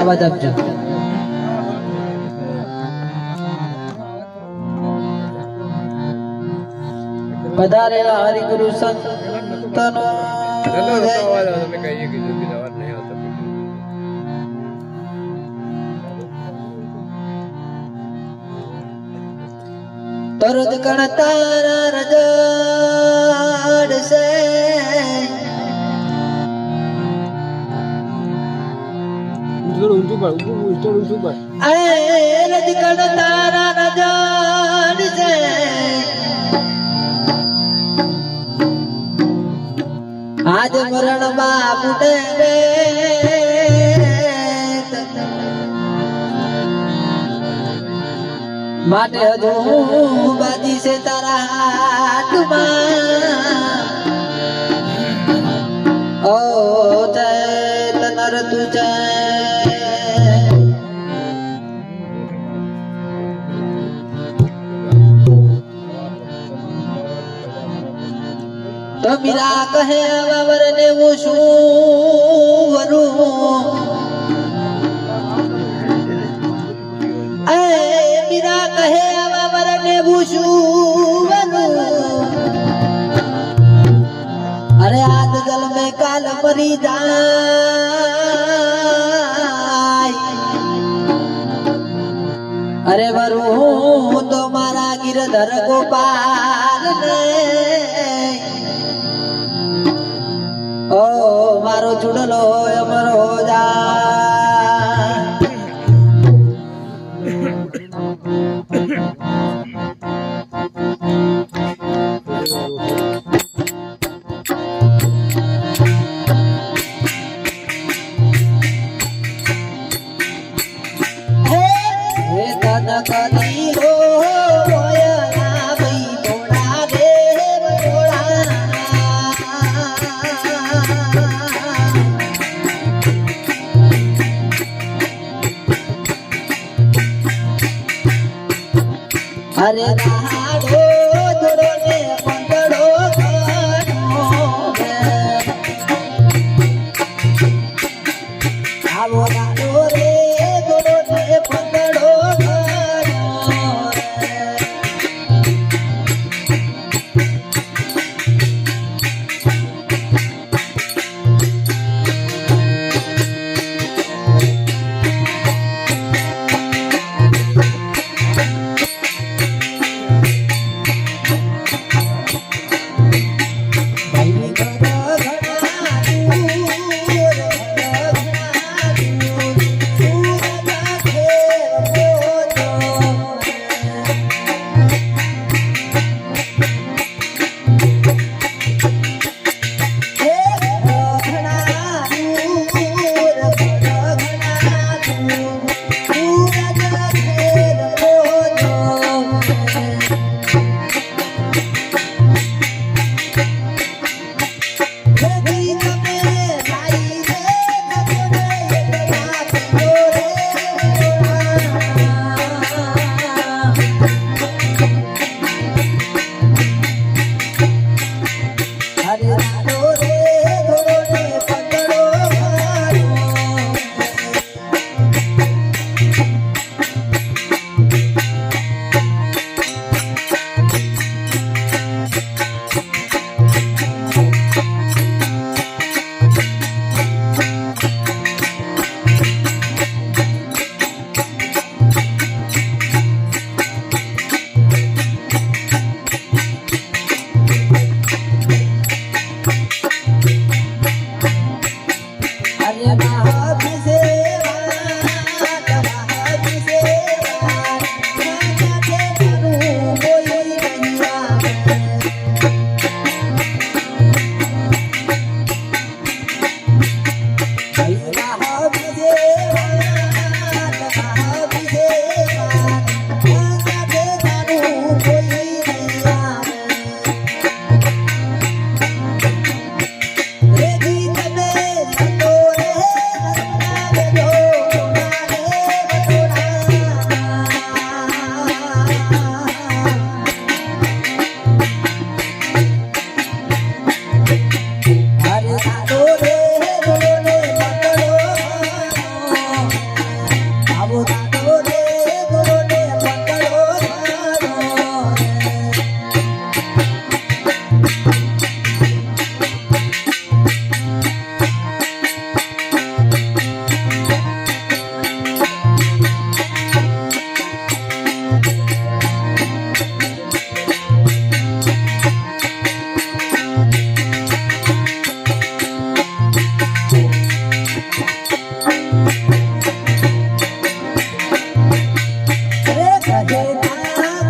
અવાજ આપજો પધારેલા હરિગુરુ સંતનો જય કણ તારા રજડશે અરે રજ કણ તારા છે. આજ મરણમાં ફૂટે રે માટે હજુ બાજી છે તારા હાથમાં. તો મીરા કહે વાવર ને હું શું વરું? મીરા કહે વાવર ને હું શું વરું? અરે આજ જલ મે કાલ મરી જાય. અરે વરું તો મારા ગિરધર ગોપાલ ছুটলো আমার রোজা। কালি અરે રાડો થોડો ને પંદડો આવો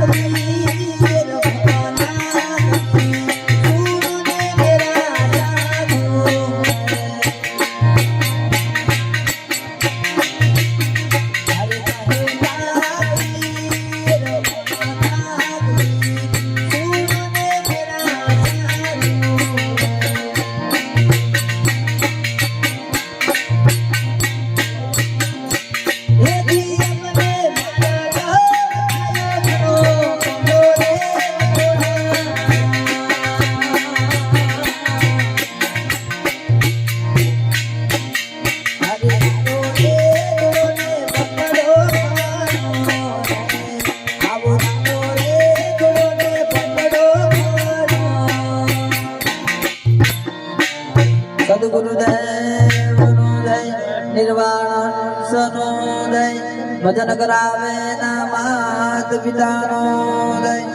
Thank you. ભજન કરાવે ના માત પિતાનો જય